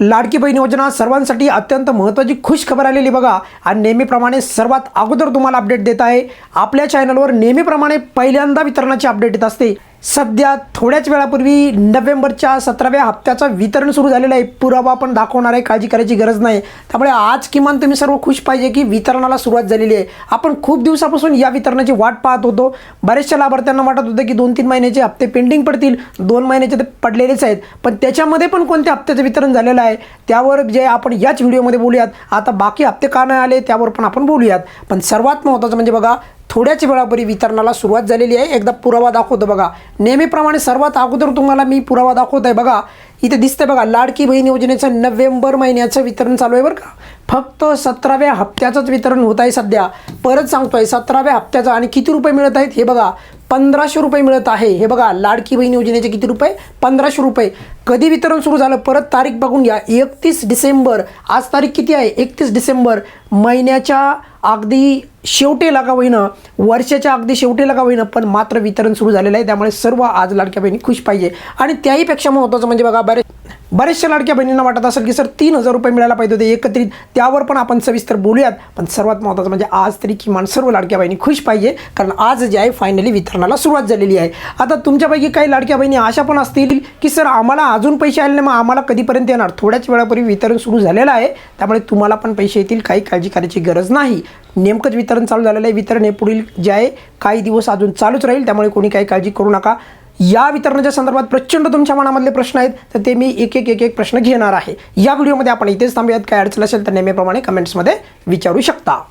लाडकी बहीण योजना सर्वांसाठी अत्यंत महत्त्वाची खुश खबर आलेली बघा. आणि नेहमीप्रमाणे सर्वात अगोदर तुम्हाला अपडेट देत आहे. आपल्या चॅनलवर नेहमीप्रमाणे पहिल्यांदा वितरणाची अपडेट येत असते. सध्या थोड्याच वेळापूर्वी नोव्हेंबरच्या सतराव्या हप्त्याचं वितरण सुरू झालेलं आहे. पुरावा पण दाखवणार आहे. काळजी करायची गरज नाही. त्यामुळे आज किमान तुम्ही सर्व खुश पाहिजे की वितरणाला सुरुवात झालेली आहे. आपण खूप दिवसापासून या वितरणाची वाट पाहत होतो. बऱ्याचशा लाभार्थ्यांना वाटत होतं की दोन तीन महिन्याचे हप्ते पेंडिंग पडतील. दोन महिन्याचे ते पडलेलेच आहेत. पण त्याच्यामध्ये पण कोणत्या हप्त्याचं वितरण झालेलं आहे? त्यावर जे आपण याच व्हिडिओमध्ये बोलूयात. आता बाकी हप्ते का नाही आले? त्यावर पण आपण बोलूयात. पण सर्वात महत्त्वाचं म्हणजे बघा थोड्याच वेळापूर्वी वितरणाला सुरुवात झालेली आहे. एकदा पुरावा दाखवतो बघा. नेहमीप्रमाणे सर्वात अगोदर तुम्हाला मी पुरावा दाखवत आहे बघा. इथे दिसतंय बघा लाडकी बहीण योजनेचं नोव्हेंबर महिन्याचं वितरण चालू आहे बरं का. फक्त सतराव्या हप्त्याचंच वितरण होत आहे सध्या. परत सांगतोय सतराव्या हप्त्याचं आणि किती रुपये मिळत आहेत हे बघा. पंधराशे रुपये मिळत आहे. हे बघा लाडकी बहीण योजनेचे किती रुपये? पंधराशे रुपये. कधी वितरण सुरू झालं? परत तारीख बघून घ्या. एकतीस डिसेंबर. आज तारीख किती आहे? एकतीस डिसेंबर. महिन्याच्या अगदी शेवटेला का होईना. वर्षाच्या अगदी शेवटेला का होईना पण मात्र वितरण सुरू झालेलं आहे. त्यामुळे सर्व आज लाडक्या बहिणी खुश पाहिजे. आणि त्याहीपेक्षा महत्त्वाचं म्हणजे बघा बरेच बऱ्याचशा लाडक्या बहिणींना वाटत असेल की सर तीन हजार रुपये मिळायला पाहिजे होते एकत्रित. त्यावर पण आपण सविस्तर बोलूयात. पण सर्वात महत्त्वाचं म्हणजे आज तरी किमान सर्व लाडक्या बहिणी खुश पाहिजे कारण आज जे आहे फायनली वितरणाला सुरुवात झालेली आहे. आता तुमच्यापैकी काही लाडक्या बहिणी अशा पण असतील की सर आम्हाला अजून पैसे आले नाही मग आम्हाला कधीपर्यंत येणार? थोड्याच वेळापूर्वी वितरण सुरू झालेलं आहे. त्यामुळे तुम्हाला पण पैसे येतील काही काळजी करायची गरज नाही. नेमकंच वितरण चालू झालेलं आहे. वितरण हे पुढील जे आहे काही दिवस अजून चालूच राहील. त्यामुळे कोणी काही काळजी करू नका. या वितरणाच्या संदर्भात प्रचंड तुमच्या मनामधले प्रश्न आहेत तर ते मी एक एक एक एक प्रश्न घेणार आहे. या व्हिडिओमध्ये आपण इथेच थांबूयात. काय अडचण असेल तर नेहमीप्रमाणे कमेंट्समध्ये विचारू शकता.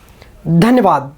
धन्यवाद.